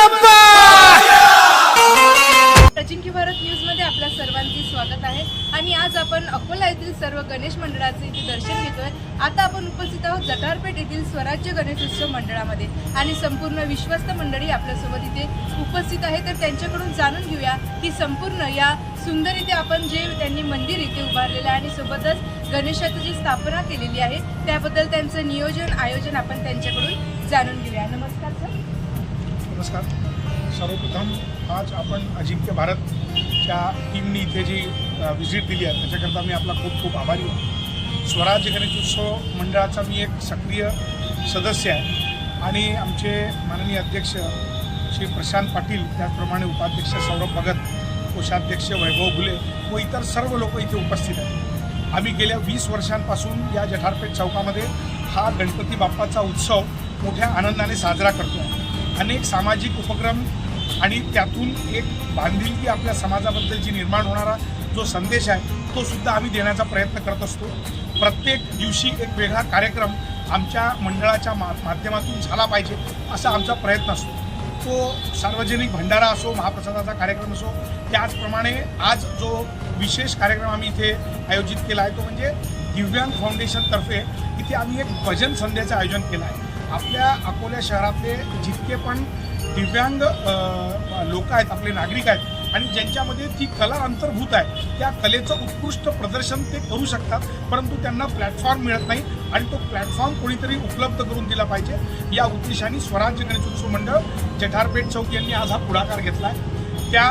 बाप्पा अजिंक्य भारत न्यूजमध्ये आपल्या सर्वांचे स्वागत आहे. आणि आज आपण अकोला येथील सर्व गणेश मंडळाचे इथे दर्शन घेतोय. आता आपण उपस्थित आहोत जटारपेठ येथील स्वराज्य गणेशोत्सव मंडळामध्ये. आणि संपूर्ण विश्वस्त मंडळी आपल्यासोबत इथे उपस्थित आहे. तर त्यांच्याकडून जाणून घेऊया की संपूर्ण या सुंदर इथे आपण जे त्यांनी मंदिर इथे उभारलेलं आहे आणि सोबतच गणेशाची जी स्थापना केलेली आहे त्याबद्दल त्यांचं नियोजन आयोजन आपण त्यांच्याकडून जाणून घेऊया. नमस्कार सर. नमस्कार. सर्वप्रथम आज आपण अजिंक्य भारतच्या टीमनी इथे जी व्हिजिट दिली आहे त्याच्याकरता मी आपला खूप खूप आभारी आहे. स्वराज्य गणेशोत्सव मंडळाचा मी एक सक्रिय सदस्य आहे. आणि आमचे माननीय अध्यक्ष श्री प्रशांत पाटील त्याचप्रमाणे उपाध्यक्ष सौरभ भगत कोषाध्यक्ष वैभव घुले व इतर सर्व लोक इथे उपस्थित आहेत. आम्ही गेल्या वीस वर्षांपासून या जठारपेठ चौकामध्ये हा गणपती बाप्पाचा उत्सव मोठ्या आनंदाने साजरा करतो आहे अनेक सामाजिक उपक्रम आणि त्यातून एक बांधिलकी आपल्या समाजाबद्दलची निर्माण होणारा जो संदेश आहे तो सुद्धा आम्ही देण्याचा प्रयत्न करत असतो. प्रत्येक दिवशी एक वेगळा कार्यक्रम आमच्या मंडळाच्या मा माध्यमातून झाला पाहिजे असा आमचा प्रयत्न असतो. तो सार्वजनिक भंडारा असो महाप्रसादाचा कार्यक्रम असो त्याचप्रमाणे आज जो विशेष कार्यक्रम आम्ही इथे आयोजित केला आहे तो म्हणजे दिव्यांग फाउंडेशनतर्फे इथे आम्ही एक भजन संध्याचं आयोजन केलं आहे. आपल्या अकोल्या शहरातले जितके पण दिव्यांग लोक आहेत आपले नागरिक आहेत आणि ज्यांच्यामध्ये ती कला अंतर्भूत आहे त्या कलेचं उत्कृष्ट प्रदर्शन ते करू शकतात परंतु त्यांना प्लॅटफॉर्म मिळत नाही आणि तो प्लॅटफॉर्म कोणीतरी उपलब्ध करून दिला पाहिजे. या उद्देशाने स्वराज्य गणेशोत्सव मंडळ जठारपेठ चौक यांनी आज हा पुढाकार घेतला आहे त्या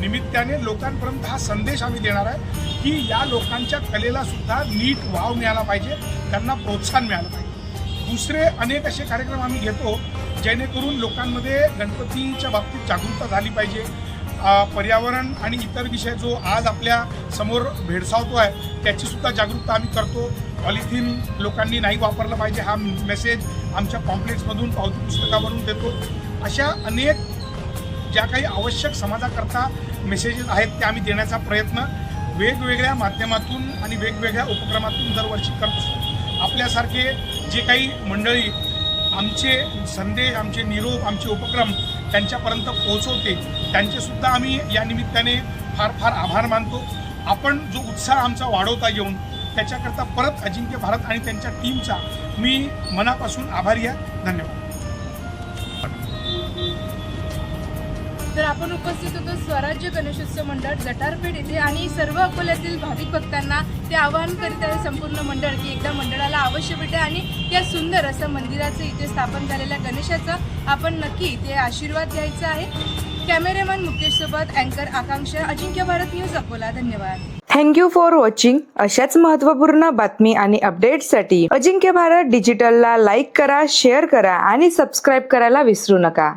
निमित्ताने लोकांपर्यंत हा संदेश आम्ही देणार आहे की या लोकांच्या कलेला सुद्धा नीट वाव मिळाला पाहिजे त्यांना प्रोत्साहन मिळालं पाहिजे. दुसरे अनेक असे कार्यक्रम आम्ही घेतो जेणेकरून लोकांमध्ये गणपतीच्या बाबतीत जागरूकता झाली पाहिजे. पर्यावरण आणि इतर विषय जो आज आपल्यासमोर भेडसावतो आहे त्याचीसुद्धा जागरूकता आम्ही करतो. पॉलिथिन लोकांनी नाही वापरलं पाहिजे हा मेसेज आमच्या कॉम्प्लेक्समधून पावती पुस्तकावरून देतो. अशा अनेक ज्या काही आवश्यक समाजाकरता मेसेजेस आहेत त्या आम्ही देण्याचा प्रयत्न वेगवेगळ्या माध्यमातून आणि वेगवेगळ्या उपक्रमातून दरवर्षी करत असतो. आपल्यासारखे जे काही मंडळी आमचे संदेश आमचे निरोप आमचे उपक्रम त्यांच्यापर्यंत पोहोचवते त्यांचेसुद्धा आम्ही या निमित्ताने फार फार आभार मानतो. आपण जो उत्साह आमचा वाढवता येऊन त्याच्याकरता परत अजिंक्य भारत आणि त्यांच्या टीमचा मी मनापासून आभारी आहे. धन्यवाद. तर आपण उपस्थित होतो स्वराज्य गणेशोत्सव मंडळ जटारपेठ येथे आणि सर्व अकोल्यातील भाविक भक्तांना ते आवाहन करीत आहे संपूर्ण मंडळ की एकदा मंडळाला अवश्य भेटे आणि त्या सुंदर असं मंदिराचं इथे स्थापन झालेल्या गणेशाचं आपण नक्की इथे आशीर्वाद घ्यायचा आहे. कॅमेरामॅन मुकेश सोबत अँकर आकांक्षा अजिंक्य भारत न्यूज अकोला. धन्यवाद. थँक्यू फॉर वॉचिंग अशाच महत्त्वपूर्ण बातमी आणि अपडेट्ससाठी अजिंक्य भारत डिजिटलला लाईक करा शेअर करा आणि सबस्क्राईब करायला विसरू नका.